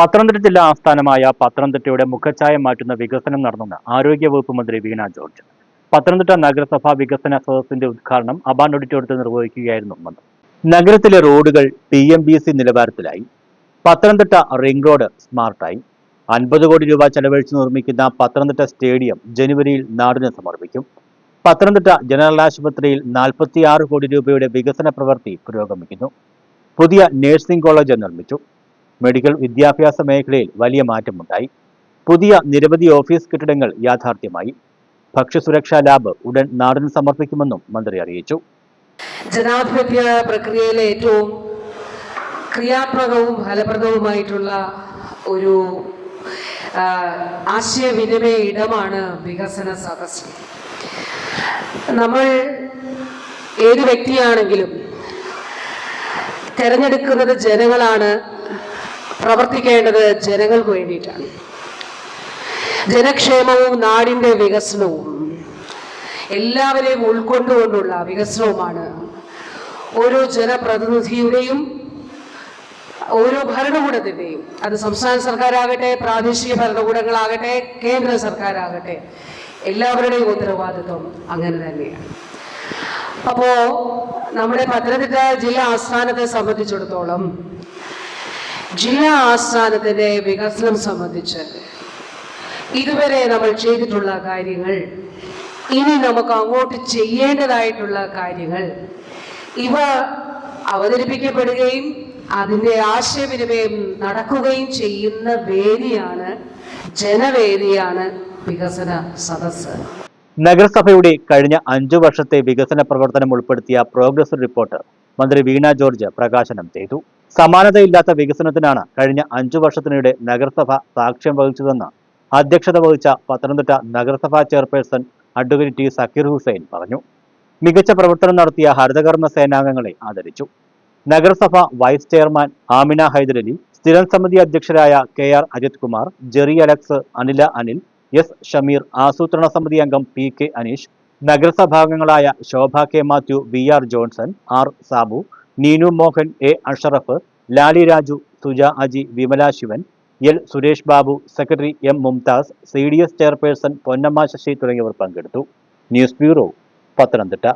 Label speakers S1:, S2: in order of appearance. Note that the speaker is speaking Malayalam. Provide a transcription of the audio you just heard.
S1: പത്തനംതിട്ട ജില്ലാ ആസ്ഥാനമായ പത്തനംതിട്ടയുടെ മുഖച്ഛായ മാറ്റുന്ന വികസനം നടന്നെന്ന് ആരോഗ്യവകുപ്പ് മന്ത്രി വീണ ജോർജ്. പത്തനംതിട്ട നഗരസഭാ വികസന സദസ്സിന്റെ ഉദ്ഘാടനം അബാൻ ഓഡിറ്റോറിയത്തിൽ നിർവഹിക്കുകയായിരുന്നു മന്ത്രി. നഗരത്തിലെ റോഡുകൾ പി എം ബി സി നിലവാരത്തിലായി. പത്തനംതിട്ട റിംഗ് റോഡ് സ്മാർട്ടായി. അൻപത് കോടി രൂപ ചെലവഴിച്ച് നിർമ്മിക്കുന്ന പത്തനംതിട്ട സ്റ്റേഡിയം ജനുവരിയിൽ നാടിന് സമർപ്പിക്കും. പത്തനംതിട്ട ജനറൽ ആശുപത്രിയിൽ നാൽപ്പത്തിയാറ് കോടി രൂപയുടെ വികസന പ്രവൃത്തി പുരോഗമിക്കുന്നു. പുതിയ നഴ്സിംഗ് കോളേജ് നിർമ്മിച്ചു. മെഡിക്കൽ വിദ്യാഭ്യാസ മേഖലയിൽ വലിയ മാറ്റമുണ്ടായി. പുതിയ നിരവധി ഓഫീസ് കെട്ടിടങ്ങൾ യാഥാർത്ഥ്യമായി. ഭക്ഷ്യസുരക്ഷാ ലാബ് ഉടൻ നാടിന് സമർപ്പിക്കുമെന്നും മന്ത്രി അറിയിച്ചു.
S2: ജനാധിപത്യ പ്രക്രിയയിലെ ഏറ്റവും ക്രിയാത്മകവും ഫലപ്രദവുമായിട്ടുള്ള ഒരു ആശയവിനിമയ ഇടമാണ് വികസന സദസ് നമ്മൾ ഏത് വ്യക്തിയാണെങ്കിലും തിരഞ്ഞെടുക്കുന്നത് ജനങ്ങളാണ്. പ്രവർത്തിക്കേണ്ടത് ജനങ്ങൾക്ക് വേണ്ടിയിട്ടാണ്. ജനക്ഷേമവും നാടിന്റെ വികസനവും എല്ലാവരെയും ഉൾക്കൊണ്ടുകൊണ്ടുള്ള വികസനവുമാണ് ഓരോ ജനപ്രതിനിധിയുടെയും ഓരോ ഭരണകൂടത്തിന്റെയും അത് സംസ്ഥാന സർക്കാരാകട്ടെ പ്രാദേശിക ഭരണകൂടങ്ങളാകട്ടെ കേന്ദ്ര സർക്കാരാകട്ടെ എല്ലാവരുടെയും ഉത്തരവാദിത്വം അങ്ങനെ തന്നെയാണ്. അപ്പോൾ നമ്മുടെ പത്തനംതിട്ട ജില്ലാ ആസ്ഥാനത്തെ സംബന്ധിച്ചിടത്തോളം ജില്ലാ ആസ്ഥാനത്തിന്റെ വികസനം സംബന്ധിച്ച് ഇതുവരെ നമ്മൾ ചെയ്തിട്ടുള്ള കാര്യങ്ങൾ ഇനി നമുക്ക് അങ്ങോട്ട് ചെയ്യേണ്ടതായിട്ടുള്ള കാര്യങ്ങൾ ഇവ അവതരിപ്പിക്കപ്പെടുകയും അതിന്റെ ആശയവിനിമയം നടക്കുകയും ചെയ്യുന്ന വേദിയാണ് ജനവേദിയാണ് വികസന സദസ്
S1: നഗരസഭയുടെ കഴിഞ്ഞ അഞ്ചു വർഷത്തെ വികസന പ്രവർത്തനം ഉൾപ്പെടുത്തിയ പ്രോഗ്രസ് റിപ്പോർട്ട് മന്ത്രി വീണ ജോർജ് പ്രകാശനം ചെയ്തു. സമാനതയില്ലാത്ത വികസനത്തിനാണ് കഴിഞ്ഞ അഞ്ചു വർഷത്തിനിടെ നഗരസഭ സാക്ഷ്യം വഹിച്ചതെന്ന് അധ്യക്ഷത വഹിച്ച പത്തനംതിട്ട നഗരസഭാ chairperson advocate T. Zakir Hussain പറഞ്ഞു. മികച്ച പ്രവർത്തനം നടത്തിയ ഹരിതകർമ്മ സേനാംഗങ്ങളെ ആദരിച്ചു. നഗരസഭ വൈസ് ചെയർമാൻ ആമിന ഹൈദരലി സ്ഥിരം സമിതി അധ്യക്ഷരായ K R Ajith Kumar Jerry Alex Anila Anil S Shameer ആസൂത്രണ സമിതി അംഗം P K Aneesh നഗരസഭാംഗങ്ങളായ Shobha K Mathew V R Johnson R Sabu Neenu Mohan A Ashraf Lali Raju Suja Aji Vimala Sivan L Suresh Babu secretary M Mumtaz C D S chairperson Ponnamma Sasi തുടങ്ങിയവർ പങ്കെടുത്തു. News bureau Pathanamthitta.